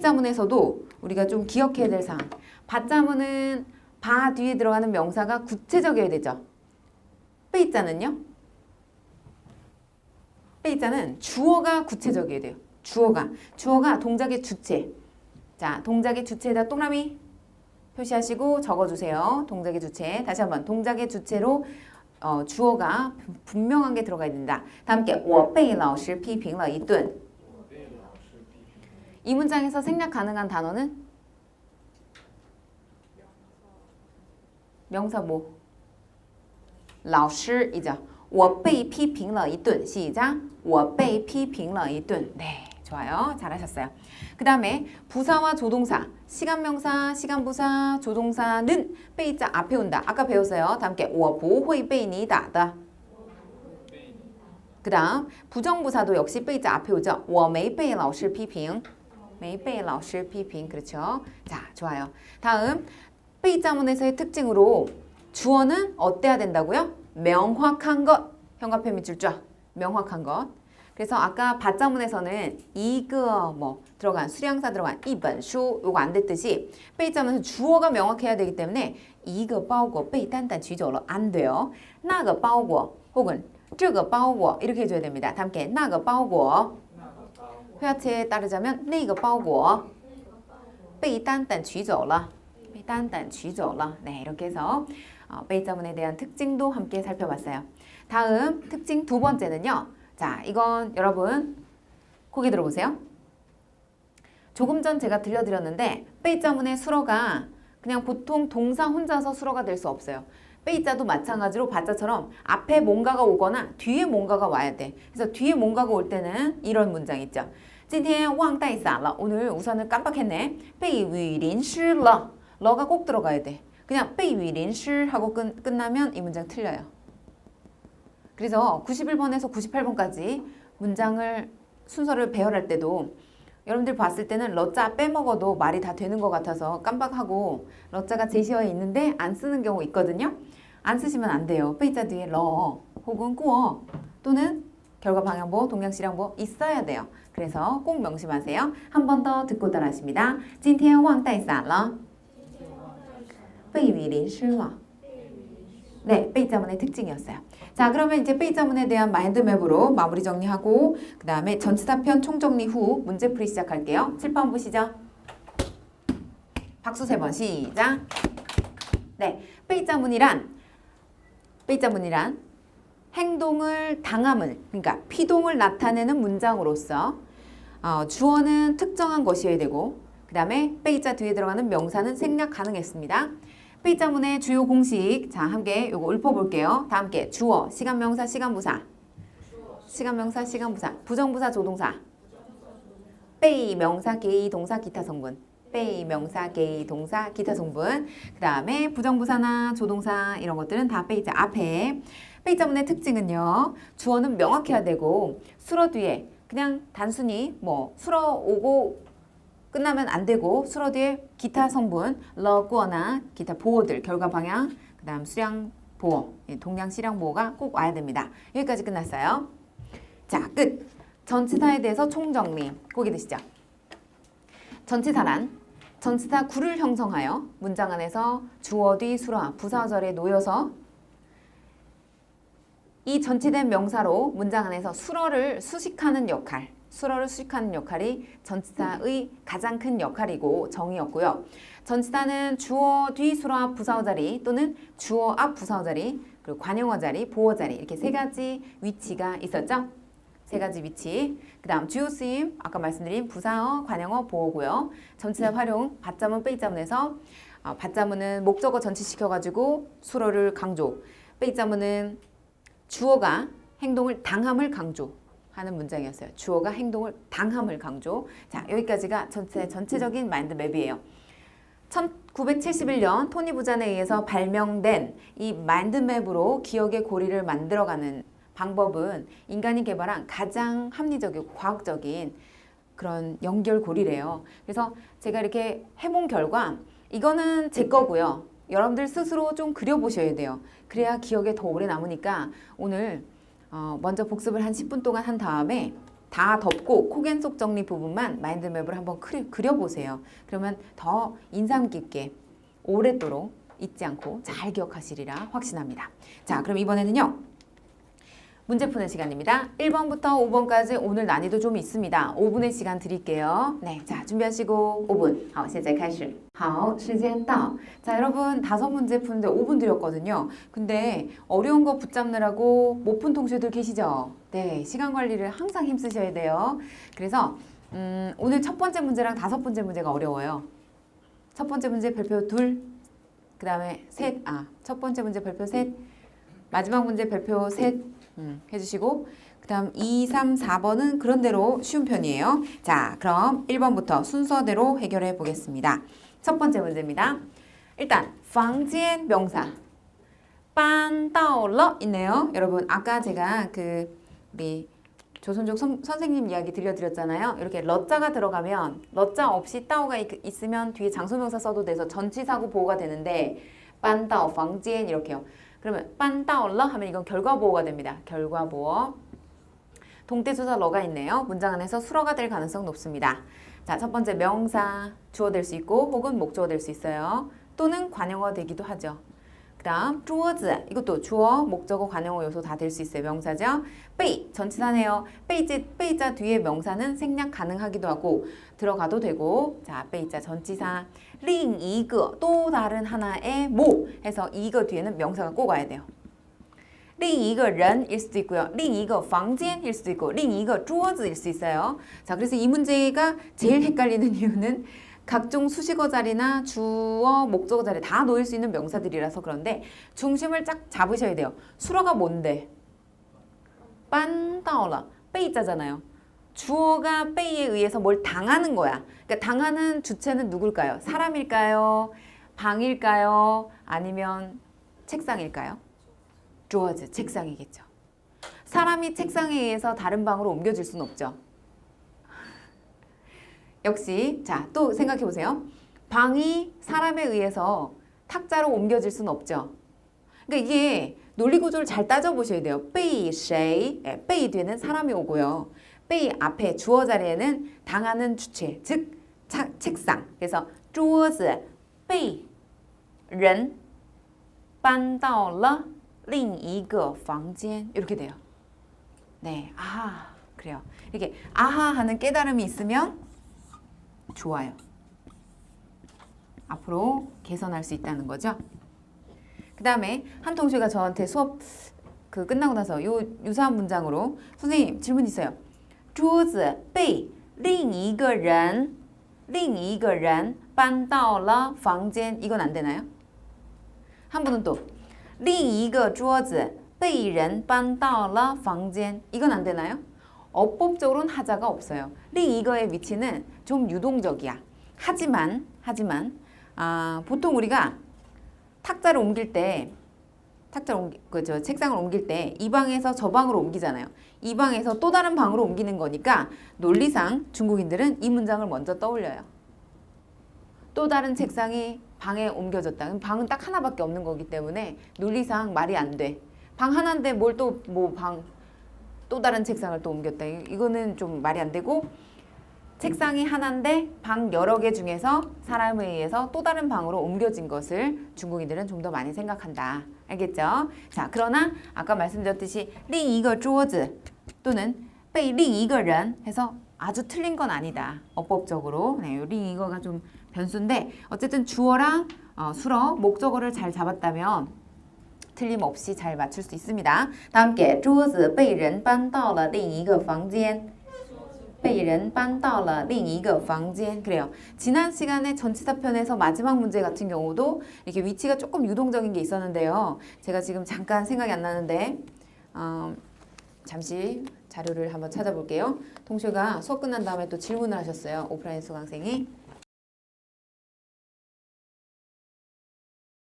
빼자문에서도 우리가 좀 기억해야 될 사항. 받자문은 바 뒤에 들어가는 명사가 구체적이어야 되죠. 빼자는요? 빼자는 주어가 구체적이어야 돼요. 주어가. 주어가 동작의 주체. 자, 동작의 주체에다 동그라미 표시하시고 적어주세요. 동작의 주체. 다시 한번 동작의 주체로 어, 주어가 분- 분명한 게 들어가야 된다. 다 함께 我被老师批评了一顿. 이 문장에서 생략 가능한 단어는 명사 뭐? 老师이죠. 我被批评了一顿. 시작. 我被批评了一顿. 네, 좋아요. 잘하셨어요. 그 다음에 부사와 조동사, 시간명사, 시간부사, 조동사는 빼자 앞에 온다. 아까 배웠어요. 다 함께 我不会被你打的. 그 다음 부정부사도 역시 빼자 앞에 오죠. 我没被老师批评. 매이베이 러시 피핑 그렇죠? 자, 좋아요. 다음 페이자문에서의 특징으로 주어는 어때야 된다고요? 명확한 것. 형과표 밑줄 쫙. 명확한 것. 그래서 아까 바자문에서는 이거 뭐 들어간 수량사 들어간 이번수 요거 안 됐듯이 빼자문에서 주어가 명확해야 되기 때문에 이거 빠오고 빼 단단 쥐저로 안 돼요. 나거 빠오고 혹은 저거 빠오고 이렇게 해줘야 됩니다. 함께 나거 빠오고 화체에 따르자면 那个包裹被单单取走了被单单取走了 네, 이렇게 해서 어, 빼자문에 대한 특징도 함께 살펴봤어요. 다음 특징 두 번째는요. 자, 이건 여러분 고개 들어보세요. 조금 전 제가 들려드렸는데 빼자문의 수러가 그냥 보통 동사 혼자서 수러가 될 수 없어요. 빼자도 마찬가지로 바자처럼 앞에 뭔가가 오거나 뒤에 뭔가가 와야 돼. 그래서 뒤에 뭔가가 올 때는 이런 문장 있죠. 今天忘带伞了. 오늘 우산을 깜빡했네. 被雨淋湿了. 러가 꼭 들어가야 돼. 그냥 被雨淋湿 하고 끝, 끝나면 이 문장 틀려요. 그래서 91번에서 98번까지 문장을 순서를 배열할 때도 여러분들 봤을 때는 러자 빼먹어도 말이 다 되는 것 같아서 깜빡하고 러자가 제시어에 있는데 안 쓰는 경우 있거든요. 안 쓰시면 안 돼요. 빼자 뒤에 러 혹은 꾸어 또는 결과 방향보, 동양시량보 있어야 돼요. 그래서 꼭 명심하세요. 한 번 더 듣고 따라하십니다. 今天忘带伞了.被雨淋湿了. 네, 빼자문의 특징이었어요. 자, 그러면 이제 빼자문에 대한 마인드맵으로 마무리 정리하고 그 다음에 전치사편 총정리 후 문제풀이 시작할게요. 칠번 보시죠. 박수 세 번 시작. 네, 빼자문이란 빼자문이란 행동을 당함을 그러니까 피동을 나타내는 문장으로서 어, 주어는 특정한 것이어야 되고 그 다음에 빼자 뒤에 들어가는 명사는 생략 가능했습니다. 빼자문의 주요 공식. 자 함께 요거 읊어볼게요. 다 함께. 주어, 시간명사, 시간부사. 시간명사, 시간부사. 부정부사, 조동사. 빼이 명사, 게이 동사, 기타 성분. 빼이 명사, 게이 동사, 기타 성분. 그 다음에 부정부사나 조동사 이런 것들은 다 빼이자 앞에 빼이자문의 특징은요 주어는 명확해야 되고 수러 뒤에 그냥 단순히 뭐 수러 오고 끝나면 안 되고 수러 뒤에 기타 성분 러꾸어나 기타 보호들 결과 방향 그 다음 수량 보호 예, 동량 시량 보호가 꼭 와야 됩니다. 여기까지 끝났어요. 자 끝. 전치사에 대해서 총정리 고개 드시죠. 전치사란 전치사 구를 형성하여 문장 안에서 주어 뒤 수라 부사절에 놓여서 이 전치된 명사로 문장 안에서 수러를 수식하는 역할 수러를 수식하는 역할이 전치사의 가장 큰 역할이고 정의였고요. 전치사는 주어 뒤 수러 부사어 자리 또는 주어 앞 부사어 자리 그리고 관용어 자리, 보어 자리 이렇게 세 가지 위치가 있었죠. 세 가지 위치. 그 다음 주요 쓰임 아까 말씀드린 부사어, 관용어, 보어고요. 전치사 활용 받자문 빼자문에서 어, 받자문은 목적어 전치시켜가지고 수러를 강조 빼자문은 주어가 행동을 당함을 강조하는 문장이었어요. 주어가 행동을 당함을 강조. 자, 여기까지가 전체 전체적인 마인드 맵이에요. 1971년 토니 부잔에 의해서 발명된 이 마인드 맵으로 기억의 고리를 만들어가는 방법은 인간이 개발한 가장 합리적이고 과학적인 그런 연결고리래요. 그래서 제가 이렇게 해본 결과 이거는 제 거고요. 여러분들 스스로 좀 그려보셔야 돼요. 그래야 기억에 더 오래 남으니까 오늘 어, 먼저 복습을 한 10분 동안 한 다음에 다 덮고 코겐 속 정리 부분만 마인드맵을 한번 그려, 그려보세요. 그러면 더 인상 깊게 오랫도록 잊지 않고 잘 기억하시리라 확신합니다. 자, 그럼 이번에는요. 문제 푸는 시간입니다. 1번부터 5번까지 오늘 난이도 좀 있습니다. 5분의 시간 드릴게요. 네, 자 준비하시고 5분. 好,现在开始.好,时间到. 자, 여러분 다섯 문제 푸는데 5분 드렸거든요. 근데 어려운 거 붙잡느라고 못 푼 동시들 계시죠? 네, 시간 관리를 항상 힘쓰셔야 돼요. 그래서 음, 오늘 첫 번째 문제랑 다섯 번째 문제가 어려워요. 첫 번째 문제 별표 둘, 그 다음에 셋, 아, 첫 번째 문제 별표 셋, 마지막 문제 별표 셋, 음, 해주시고 그 다음 2, 3, 4번은 그런대로 쉬운 편이에요. 자 그럼 1번부터 순서대로 해결해 보겠습니다. 첫 번째 문제입니다. 일단 방지엔 명사 빤다올러 있네요. 여러분 아까 제가 그 우리 조선족 선, 생님 이야기 들려드렸잖아요. 이렇게 러자가 들어가면 러자 없이 따오가 있, 으면 뒤에 장소명사 써도 돼서 전치사고 보호가 되는데 빤다오 방지엔 이렇게요. 그러면 빤따올러 하면 이건 결과보호가 됩니다. 결과보호. 동태수사 러가 있네요. 문장 안에서 수러가 될 가능성 높습니다. 자, 첫 번째 명사 주어 될 수 있고 혹은 목적어 될 수 있어요. 또는 관용어 되기도 하죠. 그다음 桌子 이것도 주어, 목적어, 관용어 요소 다 될 수 있어요. 명사죠. 被 전치사네요. 被자, 被자 뒤에 명사는 생략 가능하기도 하고 들어가도 되고 자, 被자 전치사 另一个 또 다른 하나의 뭐 해서 이거 뒤에는 명사가 꼭 와야 돼요. 另一个人일 수도 있고요. 另一个房间일 수도 있고 另一个桌子일 수 있어요. 자, 그래서 이 문제가 제일 헷갈리는 이유는 각종 수식어 자리나 주어, 목적어 자리 다 놓일 수 있는 명사들이라서 그런데 중심을 쫙 잡으셔야 돼요. 수로가 뭔데? 빤다오라 빼이자잖아요. 주어가 빼이에 의해서 뭘 당하는 거야. 그러니까 당하는 주체는 누굴까요? 사람일까요? 방일까요? 아니면 책상일까요? 주어즈 책상이겠죠. 사람이 책상에 의해서 다른 방으로 옮겨질 수는 없죠. 역시 자 또 생각해 보세요. 방이 사람에 의해서 탁자로 옮겨질 수는 없죠. 그러니까 이게 논리 구조를 잘 따져 보셔야 돼요. 베이 쉐이 예, 베이 뒤에는 사람이 오고요. 베이 앞에 주어 자리에는 당하는 주체 즉 차, 책상. 그래서 桌子被人搬到了另一个房间 이렇게 돼요. 네, 아하 그래요. 이렇게 아하 하는 깨달음이 있으면 좋아요. 앞으로 개선할 수 있다는 거죠. 그 다음에 한 동시가 저한테 수업 그 끝나고 나서 요 유사한 문장으로 선생님 질문 있어요. 桌子被另一个人另一个人搬到了房间 이건 안 되나요? 한 분은 또另一个桌子被人搬到了房间 이건 안 되나요? 어법적으로는 하자가 없어요. 링 이거의 위치는 좀 유동적이야. 하지만 하지만 아, 보통 우리가 탁자를 옮길 때 탁자를 옮기, 그저 책상을 옮길 때 이 방에서 저 방으로 옮기잖아요. 이 방에서 또 다른 방으로 옮기는 거니까 논리상 중국인들은 이 문장을 먼저 떠올려요. 또 다른 책상이 방에 옮겨졌다. 방은 딱 하나밖에 없는 거기 때문에 논리상 말이 안 돼. 방 하나인데 뭘 또 뭐 방 또 다른 책상을 또 옮겼다. 이거는 좀 말이 안 되고 책상이 하나인데 방 여러 개 중에서 사람에 의해서 또 다른 방으로 옮겨진 것을 중국인들은 좀 더 많이 생각한다. 알겠죠? 자, 그러나 아까 말씀드렸듯이 링이거 쪼즈 또는 베이 링이거人 해서 아주 틀린 건 아니다. 어법적으로. 네, 링이거가 좀 변수인데 어쨌든 주어랑 어, 수러, 목적어를 잘 잡았다면 틀림없이 잘 맞출 수 있습니다. 다 함께 桌子被人搬到了另一个房间.被人搬到了另一个房间. 그래요. 지난 시간에 전치사편에서 마지막 문제 같은 경우도 이렇게 위치가 조금 유동적인 게 있었는데요. 제가 지금 잠깐 생각이 안 나는데 어, 잠시 자료를 한번 찾아볼게요. 동시가 수업 끝난 다음에 또 질문을 하셨어요. 오프라인 수강생이.